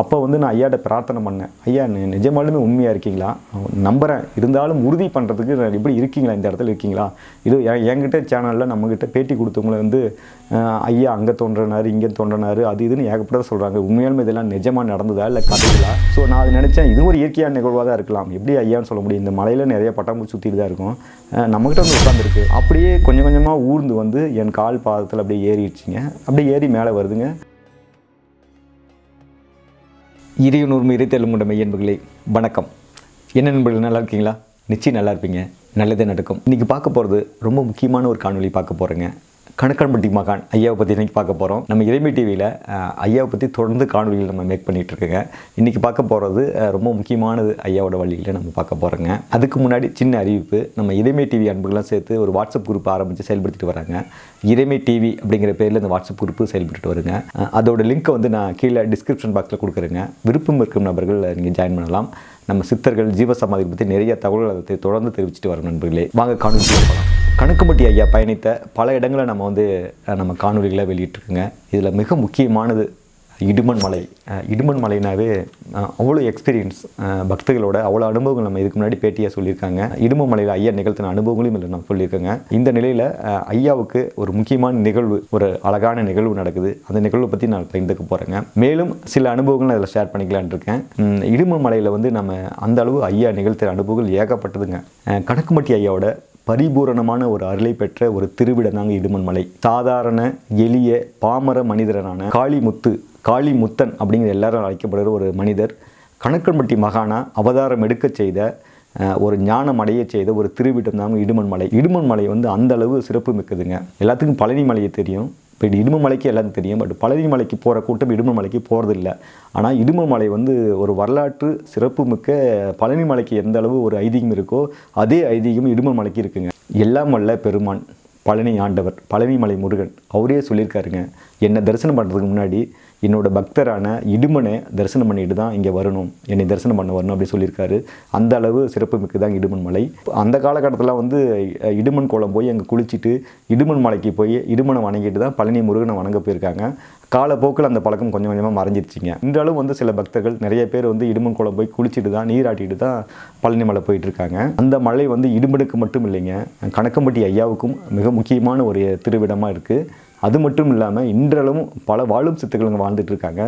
அப்போ வந்து நான் ஐயாட்ட பிரார்த்தனை பண்ணேன். ஐயா நிஜமாலுமே உண்மையாக இருக்கீங்களா? நம்புகிறேன் இருந்தாலும் உறுதி பண்ணுறதுக்கு நான் இப்படி இருக்கீங்களா? இந்த இடத்துல இருக்கீங்களா? இது என்கிட்ட சேனலில் நம்மக்கிட்ட பேட்டி கொடுத்தவங்கள வந்து ஐயா அங்கே தோன்றினார் இங்கே தோன்றினார் அது இதுன்னு ஏகப்பட்டதை சொல்கிறாங்க உண்மையாலுமே இதெல்லாம் நிஜமாக நடந்ததா இல்லை கதைகளா? ஸோ நான் அது நினச்சேன் இது ஒரு இயற்கையான நிகழ்வாக தான் இருக்கலாம். எப்படி ஐயான்னு சொல்ல முடியும்? இந்த மலையில் நிறைய பட்டாம்பூச்சி சுற்றிட்டு தான் இருக்கும். நம்மக்கிட்ட வந்து உட்காந்துருக்கு அப்படியே கொஞ்சம் கொஞ்சமாக ஊர்ந்து வந்து என் கால் பாதத்தில் அப்படியே ஏறிடுச்சிங்க. அப்படியே ஏறி மேலே வருதுங்க. இறையுணர்வு இறைத்தெல்லும் மெய்யன்பர்களே வணக்கம். என்ன நண்பர்கள் நல்லா இருக்கீங்களா? நிச்சயம் நல்லா இருப்பீங்க. நல்லதே நடக்கும். இன்றைக்கி பார்க்க போகிறது ரொம்ப முக்கியமான ஒரு காணொலி பார்க்க போகிறேங்க கணக்கன்பட்டி மகான் ஐயாவை பற்றி இன்றைக்கி பார்க்க போகிறோம் நம்ம இறைமை டிவியில் ஐயாவை பற்றி தொடர்ந்து காணொலிகள் நம்ம மேக் பண்ணிகிட்டு இருக்கோங்க. இன்றைக்கி பார்க்க போகிறது ரொம்ப முக்கியமானது ஐயாவோட வழியில் நம்ம பார்க்க போகிறோங்க அதுக்கு முன்னாடி சின்ன அறிவிப்பு நம்ம இறைமை டிவி அன்புகள்லாம் சேர்த்து ஒரு வாட்ஸ்அப் குரூப் ஆரம்பித்து செயல்படுத்திட்டு வராங்க. இறைமை டிவி அப்படிங்கிற பேரில் இந்த வாட்ஸ்அப் குரூப்பு செயல்பட்டு வருங்க. அதோட லிங்க்கை வந்து நான் கீழே டிஸ்கிரிப்ஷன் பாக்ஸில் கொடுக்குறேங்க. விருப்பம் இருக்கும் நபர்கள் நீங்கள் ஜாயின் பண்ணலாம். நம்ம சித்தர்கள் ஜீவசமாதி பற்றி நிறைய தகவல்கள் அதை தொடர்ந்து தெரிவிச்சிட்டு வரோம் நண்பர்களே. வாங்க காணொலி போகலாம். கணக்குப்பட்டி ஐயா பயணித்த பல இடங்களை நம்ம வந்து நம்ம காணொலிகளை வெளியிட்டிருக்குங்க. இதில் மிக முக்கியமானது இடுமன் மலை. இடுமன் மலைனாவே அவ்வளோ எக்ஸ்பீரியன்ஸ் பக்தர்களோட அவ்வளோ அனுபவங்கள் நம்ம இதுக்கு முன்னாடி பேட்டியாக சொல்லியிருக்காங்க. இடுமன் மலையில் ஐயா நிகழ்த்தின அனுபவங்களையும் இல்லை நம்ம சொல்லியிருக்காங்க. இந்த நிலையில் ஐயாவுக்கு ஒரு முக்கியமான நிகழ்வு ஒரு அழகான நிகழ்வு நடக்குது. அந்த நிகழ்வை பற்றி நான் பகிர்ந்துக்க போகிறேங்க மேலும் சில அனுபவங்கள் அதில் ஷேர் பண்ணிக்கலான் இருக்கேன். இடுமன் மலையில் வந்து நம்ம அந்த அளவு ஐயா நிகழ்த்தின அனுபவங்கள் ஏகப்பட்டதுங்க. கணக்குமட்டி ஐயாவோட பரிபூரணமான ஒரு அருளை பெற்ற ஒரு திருவிடம் தாங்க இடுமன்மலை சாதாரண எளிய பாமர மனிதரான காளிமுத்து காளிமுத்தன் அப்படிங்கிற எல்லாரும் அழைக்கப்படுகிற ஒரு மனிதர். கணக்கன்பட்டி மகானா அவதாரம் எடுக்கச் செய்த ஒரு ஞானம் அடைய செய்த ஒரு திருவீட்டம்தான் இடுமன் மலை. இடுமன் மலை வந்து அந்த அளவு சிறப்பு மிக்கதுங்க. எல்லாத்துக்கும் பழனி மலையை தெரியும். இப்போ இடும மலைக்கு எல்லாருக்கும் தெரியும். பட் பழனி மலைக்கு போகிற கூட்டம் இடும மலைக்கு போகிறதில்ல ஆனால் இடும மலை வந்து ஒரு வரலாற்று சிறப்பு மிக்க பழனி மலைக்கு எந்த அளவு ஒரு ஐதீகம் இருக்கோ அதே ஐதீகம் இடும மலைக்கு இருக்குங்க. எல்லாம் வல்ல பெருமான் பழனி ஆண்டவர் பழனி மலை முருகன். அவரே சொல்லியிருக்காருங்க. என்னை தரிசனம் பண்ணுறதுக்கு முன்னாடி என்னோட பக்தரான இடுமனை தரிசனம் பண்ணிட்டு தான் இங்கே வரணும். என்னை தரிசனம் பண்ண வரணும் அப்படி சொல்லியிருக்காரு. அந்த அளவு சிறப்பு மிக்கதான் இடுமன் மலை. அந்த காலகட்டத்தில் வந்து இடுமன் கோலம் போய் அங்கே குளிச்சுட்டு இடுமன் மலைக்கு போய் இடுமனை வணங்கிட்டு தான் பழனி முருகனை வணங்க போயிருக்காங்க. காலப்போக்கில் அந்த பழக்கம் கொஞ்சம் கொஞ்சமாக மறைஞ்சிருச்சிங்க. இன்றாலும் வந்து சில பக்தர்கள் நிறைய பேர் வந்து இடுமன் குளம் போய் குளிச்சுட்டு தான் நீராட்டிட்டு தான் பழனி மலை போயிட்டுருக்காங்க. அந்த மலை வந்து இடுமனுக்கு மட்டும் இல்லைங்க கணக்கம்பட்டி ஐயாவுக்கும் மிக முக்கியமான ஒரு திருவிடமாக இருக்குது அது மட்டும் இல்லாமல் இன்றளவும் பல வாழும் சித்துக்களுங்க வாழ்ந்துட்டு இருக்காங்க.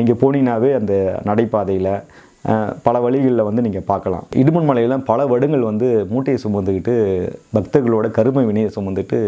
நீங்கள் போனீங்கன்னாவே அந்த நடைபாதையில் பல வழிகளில் வந்து நீங்கள் பார்க்கலாம். இடுமன் மலையில் பல வருடங்கள் வந்து மூட்டையை சுமந்துக்கிட்டு பக்தர்களோட கருமை வினையை சுமந்துட்டு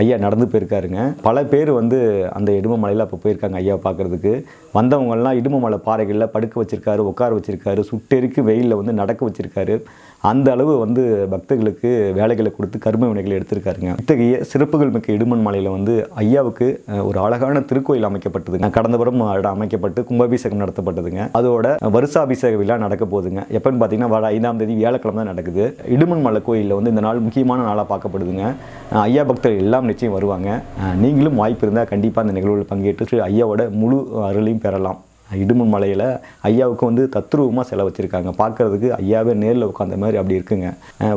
ஐயா நடந்து போயிருக்காருங்க. பல பேர் வந்து அந்த இடும மலையில் அப்போ போயிருக்காங்க ஐயா பார்க்குறதுக்கு. வந்தவங்கள்லாம் இடும மலை பாறைகளில் படுக்க வச்சுருக்காரு உட்கார வச்சுருக்காரு சுட்டெருக்கு வெயிலில் வந்து நடக்க வச்சுருக்காரு. அந்த அளவு வந்து பக்தர்களுக்கு வேலைகளை கொடுத்து கரும வினைகளை எடுத்திருக்காருங்க. இத்தகைய சிறப்புகள் மிக்க இடுமன் மலையில் வந்து ஐயாவுக்கு ஒரு அழகான திருக்கோயில் அமைக்கப்பட்டதுங்க. கடந்த புறம் அமைக்கப்பட்டு கும்பாபிஷேகம் நடத்தப்பட்டதுங்க. அதோட வருஷாபிஷேக விழா நடக்க போகுதுங்க. எப்போன்னு பார்த்தீங்கன்னா வர ஐந்தாம் தேதி வியாழக்கிழமை தான் நடக்குது. இடுமன் மலை கோயிலில் வந்து இந்த நாள் முக்கியமான நாளாக பார்க்கப்படுதுங்க. ஐயா பக்தர்கள் எல்லாம் நிச்சயம் வருவாங்க. நீங்களும் வாய்ப்பு இருந்தால் கண்டிப்பாக அந்த நிகழ்வில் பங்கேற்று ஐயாவோட முழு அருளையும் பெறலாம். இடுமன் மலையில் ஐயாவுக்கு வந்து தத்ரூபமாக செலவு வச்சுருக்காங்க பார்க்கறதுக்கு ஐயாவே நேரில் உட்காந்த மாதிரி அப்படி இருக்குங்க.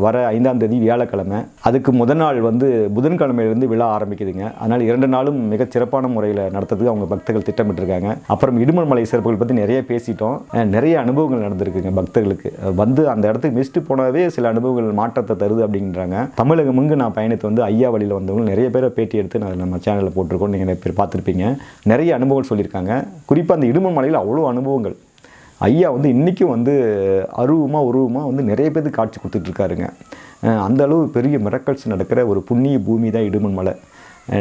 வர ஐந்தாம் தேதி வியாழக்கிழமை. அதுக்கு முதல் நாள் வந்து புதன்கிழமையிலேருந்து விழா ஆரம்பிக்குதுங்க. அதனால் இரண்டு நாளும் மிக சிறப்பான முறையில் நடத்துறதுக்கு அவங்க பக்தர்கள் திட்டமிட்டிருக்காங்க. அப்புறம் இடுமன் மலை சிறப்புகள் பற்றி நிறைய பேசிட்டோம். நிறைய அனுபவங்கள் நடந்திருக்குங்க பக்தர்களுக்கு. வந்து அந்த இடத்துக்கு மிஸ்ட்டு போனாவே சில அனுபவங்கள் மாற்றத்தை தருது அப்படின்றாங்க. தமிழகம் இங்கு நான் பயணித்து வந்து ஐயா வழியில் வந்தவங்க நிறைய பேரை பேட்டி எடுத்து நான் நம்ம சேனலில் போட்டிருக்கோம் நீங்கள் பேர் பார்த்துருப்பீங்க. நிறைய அனுபவங்கள் சொல்லியிருக்காங்க. குறிப்பாக அந்த இடுமன் திருவண்ணாமலையில் அவ்வளோ அனுபவங்கள். ஐயா வந்து இன்றைக்கும் வந்து அருவமாக உருவமாக வந்து நிறைய பேருக்கு காட்சி கொடுத்துட்ருக்காருங்க. அந்த அளவு பெரிய மிரக்கல்ஸ் நடக்கிற ஒரு புண்ணிய பூமி தான் இடுமன் மலை.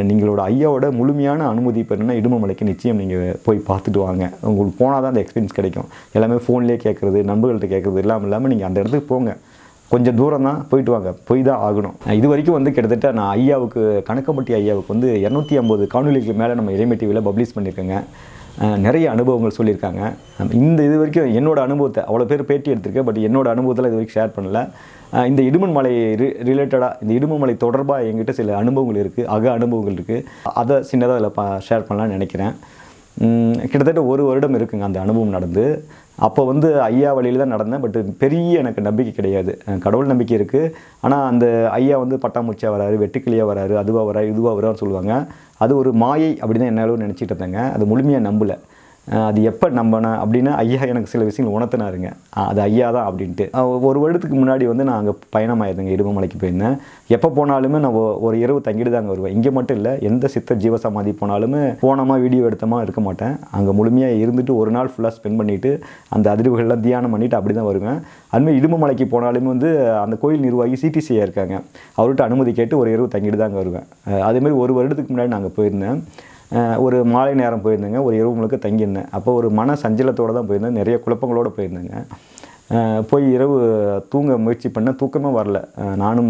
நீங்களோட ஐயாவோட முழுமையான அனுமதி பெறணும்னா இடுமன் மலைக்கு நிச்சயம் நீங்கள் போய் பார்த்துட்டு வாங்க. உங்களுக்கு போனால் தான் அந்த எக்ஸ்பீரியன்ஸ் கிடைக்கும். எல்லாமே ஃபோன்லேயே கேட்குறது நண்பர்கள்ட்ட கேட்குறது எல்லாம் இல்லாமல் நீங்கள் அந்த இடத்துக்கு போங்க. கொஞ்சம் தூரம் தான் போயிட்டு வாங்க. போய் தான் ஆகணும். இது வரைக்கும் வந்து கிட்டத்தட்ட நான் ஐயாவுக்கு கணக்கம்பட்டி ஐயாவுக்கு வந்து இரநூத்தி ஐம்பது காணொலிக்கு மேலே நம்ம இறைமை டிவியில் பப்ளிஷ் பண்ணியிருக்கேங்க. நிறைய அனுபவங்கள் சொல்லியிருக்காங்க. இந்த இது வரைக்கும் என்னோடய அனுபவத்தை அவ்வளோ பேர் பேட்டி எடுத்திருக்கேன் பட் என்னோடய அனுபவத்தில் இது வரைக்கும் ஷேர் பண்ணல. இந்த இடுமன் மலை ரி ரிலேட்டடாக இந்த இடுமன் மலை தொடர்பாக என்கிட்ட சில அனுபவங்கள் இருக்குது அக அனுபவங்கள் இருக்குது அதை சின்னதாக அதில் பா ஷேர் பண்ணலான்னு நினைக்கிறேன். கிட்டத்தட்ட ஒரு வருடம் இருக்குங்க அந்த அனுபவம் நடந்து. அப்போ வந்து ஐயா வழியில் தான் நடந்தேன். பட் பெரிய எனக்கு நம்பிக்கை கிடையாது. கடவுள் நம்பிக்கை இருக்குது ஆனால் அந்த ஐயா வந்து பட்டாமூச்சியாக வராரு வெட்டுக்கிளியாக வராரு அதுவாக வராரு இதுவாக வரான்னு சொல்லுவாங்க. அது ஒரு மாயை அப்படி தான் என்னாலும் நினச்சிட்டு இருந்தேங்க. அது முழுமையாக நம்பலை. அது எப்போ நம்பினேன் அப்படின்னா ஐயா எனக்கு சில விஷயங்கள் உணர்த்தினாருங்க. அது ஐயா தான் அப்படின்ட்டு. ஒரு வருடத்துக்கு முன்னாடி வந்து நான் அங்கே பயணமாயிருந்தேங்க இடுமலைக்கு போயிருந்தேன். எப்போ போனாலுமே நான் ஒரு இரவு தங்கிட்டு தாங்க வருவேன். இங்கே மட்டும் இல்லை எந்த சித்த ஜீவசமாதி போனாலுமே போனோமா வீடியோ எடுத்தோமா இருக்க மாட்டேன். அங்கே முழுமையாக இருந்துட்டு ஒரு நாள் ஃபுல்லாக ஸ்பெண்ட் பண்ணிவிட்டு அந்த அதிர்வுகள்லாம் தியானம் பண்ணிவிட்டு அப்படி தான் வருவேன் அதுமாதிரி இடுமலைக்கு போனாலுமே வந்து அந்த கோயில் நிர்வாகி சிடிசியாக இருக்காங்க. அவர்கிட்ட அனுமதி கேட்டு ஒரு இரவு தங்கிட்டு தாங்க வருவேன். அதேமாதிரி ஒரு வருடத்துக்கு முன்னாடி நாங்கள் போயிருந்தேன். ஒரு மாலை நேரம் போயிருந்தேங்க. ஒரு இரவு முழுக்க தங்கியிருந்தேன். அப்போ ஒரு மன சஞ்சலத்தோடு தான் போயிருந்தேன். நிறைய குழப்பங்களோடு போயிருந்தேங்க. போய் இரவு தூங்க முயற்சி பண்ணேன். தூக்கமே வரல. நானும்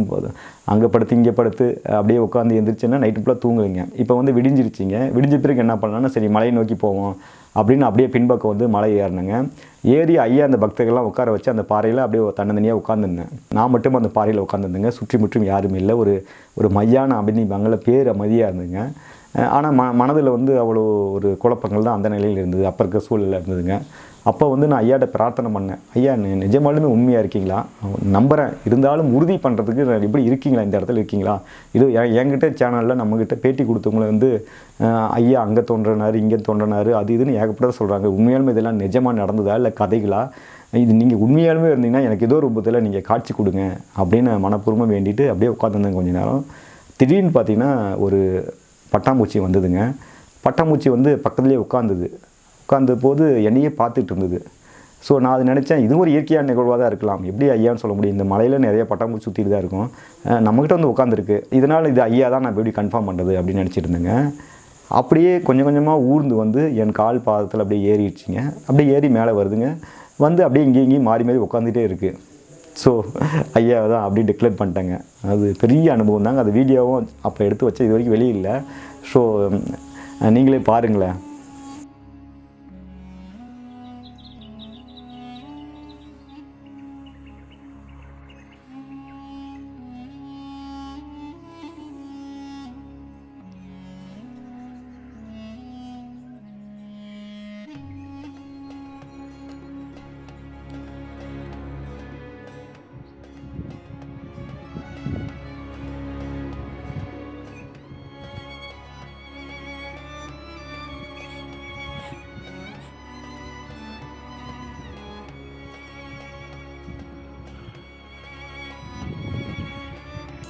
அங்கே படுத்து இங்கே படுத்து அப்படியே உட்காந்து எந்திரிச்சேன்னா நைட்டு ஃபுல்லாக தூங்குவீங்க இப்போ வந்து விடிஞ்சிருச்சிங்க. விடிஞ்ச பிறகு என்ன பண்ணலாம்னா சரி மலையை நோக்கி போவோம் அப்படின்னு அப்படியே பின்பக்கம் வந்து மலை ஏறினேங்க. ஏறி ஐயா அந்த பக்தர்கள்லாம் உட்கார வச்சு அந்த பாறையில் அப்படியே தன்னந்தனியாக உட்காந்துருந்தேன் நான் மட்டும் அந்த பாறையில் உட்காந்துருந்தேங்க சுற்றி முற்றும் யாரும் இல்லை. ஒரு ஒரு மையான அப்படின்னு மங்கள பேர் அமைதியாக இருந்தேங்க. ஆனால் ம மனதில் வந்து அவ்வளோ ஒரு குழப்பங்கள் தான் அந்த நிலையில் இருந்தது. அப்போ இருக்க சூழலில் இருந்ததுங்க. அப்போ வந்து நான் ஐயாட்ட பிரார்த்தனை பண்ணேன். ஐயா நிஜமாலுமே உண்மையாக இருக்கீங்களா? நம்புகிறேன் இருந்தாலும் உறுதி பண்ணுறதுக்கு நான் இப்படி இருக்கீங்களா? இந்த இடத்துல இருக்கீங்களா? இது என்கிட்ட சேனலில் நம்மக்கிட்ட பேட்டி கொடுத்தவங்கள வந்து ஐயா அங்கே தோன்றினார் இங்கே தோன்றினார் அது இதுன்னு ஏகப்பட்டதாக சொல்கிறாங்க உண்மையாலுமே இதெல்லாம் நிஜமாக நடந்ததா இல்லை கதைகளா? இது நீங்கள் உண்மையாலுமே இருந்தீங்கன்னா எனக்கு ஏதோ ரூபத்தில் நீங்கள் காட்சி கொடுங்க அப்படின்னு மனப்பூர்வமாக வேண்டிட்டு அப்படியே உட்காந்துருந்தேன் கொஞ்ச நேரம். திடீர்னு பார்த்தீங்கன்னா ஒரு பட்டாம்பூச்சி வந்ததுங்க. பட்டாம்பூச்சி வந்து பக்கத்துலேயே உட்காந்துது உட்கார்ந்த போது என்னையே பார்த்துட்டு இருந்தது. ஸோ நான் அது நினச்சேன் இது ஒரு இயற்கையான நிகழ்வாக தான் இருக்கலாம். எப்படி ஐயான்னு சொல்ல முடியும். இந்த மலையில் நிறைய பட்டாம்பூச்சி சுற்றிட்டு தான் இருக்கும். நம்மக்கிட்ட வந்து உட்காந்துருக்கு இதனால் இது ஐயா தான் நான் எப்படி கன்ஃபார்ம் பண்ணுறது அப்படின்னு நினச்சிட்டு இருந்தேங்க. அப்படியே கொஞ்சம் கொஞ்சமாக ஊர்ந்து வந்து என் கால் பாதத்தில் அப்படியே ஏறிடுச்சிங்க. அப்படியே ஏறி மேலே வருதுங்க. வந்து அப்படியே இங்கேயும் இங்கேயும் மாறி மாறி உட்காந்துட்டே இருக்குது ஸோ ஐயா தான் அப்படி டிக்ளேர் பண்ணிட்டாங்க. அது பெரிய அனுபவம் தாங்க. அது வீடியோவும் அப்போ எடுத்து வச்ச இது வரைக்கும் வெளியே இல்லை ஸோ நீங்களே பாருங்களேன்.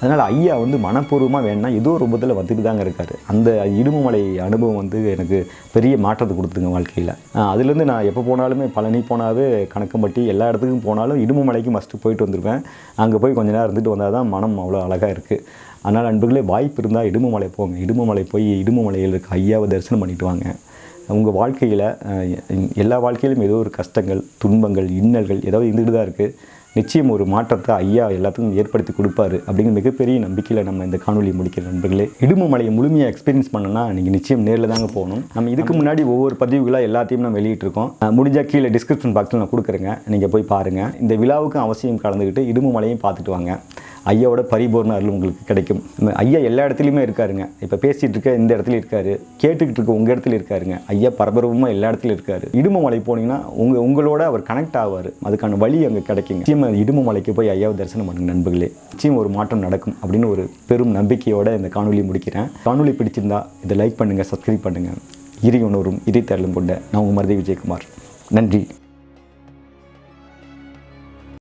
அதனால் ஐயா வந்து மனப்பூர்வமாக வேணும்னா ஏதோ ஒரு ரூபத்தில் வந்துட்டு தாங்க இருக்கார். அந்த இடுமலை அனுபவம் வந்து எனக்கு பெரிய மாற்றத்தை கொடுத்துங்க வாழ்க்கையில். அதுலேருந்து நான் எப்போ போனாலுமே பழனி போனாவே கணக்கம்பட்டி எல்லா இடத்துக்கும் போனாலும் இடுமலைக்கு மஸ்ட்டு போயிட்டு வந்திருப்பேன் அங்கே போய் கொஞ்ச நேரம் இருந்துட்டு வந்தால் தான் மனம் அவ்வளோ அழகாக இருக்குது அதனால் அன்புகளே வாய்ப்பு இருந்தால் இடுமலை போங்க. இடுமலை போய் இடுமலையில் இருக்க ஐயாவை தரிசனம் பண்ணிட்டு வாங்க. உங்கள் வாழ்க்கையில் எல்லா வாழ்க்கையிலும் ஏதோ ஒரு கஷ்டங்கள் துன்பங்கள் இன்னல்கள் ஏதாவது இருந்துகிட்டு தான் இருக்குது நிச்சயம் ஒரு மாற்றத்தை ஐயா எல்லாத்துக்கும் ஏற்படுத்தி கொடுப்பாரு அப்படிங்கிற மிகப்பெரிய நம்பிக்கையில் நம்ம இந்த காணொலி முடிக்கிற நண்பர்களே. இடும மலையை முழுமையாக எக்ஸ்பீரியன்ஸ் பண்ணனா நீங்கள் நிச்சயம் நேரில் தாங்க போகணும். நம்ம இதுக்கு முன்னாடி ஒவ்வொரு பதிவுகளாக எல்லாத்தையும் நம்ம வெளியிட்டிருக்கோம். முடிஞ்சால் கீழே டிஸ்கிரிப்ஷன் பாக்ஸில் நான் கொடுக்குறேங்க. நீங்கள் போய் பாருங்கள் இந்த விழாவுக்கும் அவசியம் கலந்துக்கிட்டு இடுமு மலையும் பார்த்துட்டு வாங்க. ஐயாவோட பரிபூர்ண அருள் உங்களுக்கு கிடைக்கும். ஐயா எல்லா இடத்துலையுமே இருக்காருங்க. இப்போ பேசிகிட்டு இருக்க இந்த இடத்துல இருக்காரு. கேட்டுக்கிட்டு இருக்க உங்கள் இடத்துல இருக்காருங்க. ஐயா பரபரமாக எல்லா இடத்துலையும் இருக்காரு. இடும மலை போனீங்கன்னா உங்கள் உங்களோட அவர் கனெக்ட் ஆவார். அதுக்கான வழி அங்கே கிடைக்குங்க. நிச்சயம் இடும மலைக்கு போய் ஐயாவை தரிசனம் பண்ணுங்க நண்பர்களே. சீம் ஒரு மாற்றம் நடக்கும் அப்படின்னு ஒரு பெரும் நம்பிக்கையோட இந்த காணொலி முடிக்கிறேன். காணொலி பிடிச்சிருந்தா இதை லைக் பண்ணுங்கள் சப்ஸ்கிரைப் பண்ணுங்கள் இறை உணரும் இறை தரலும் கொண்ட நான் உங்கள் மருதி விஜயகுமார். நன்றி.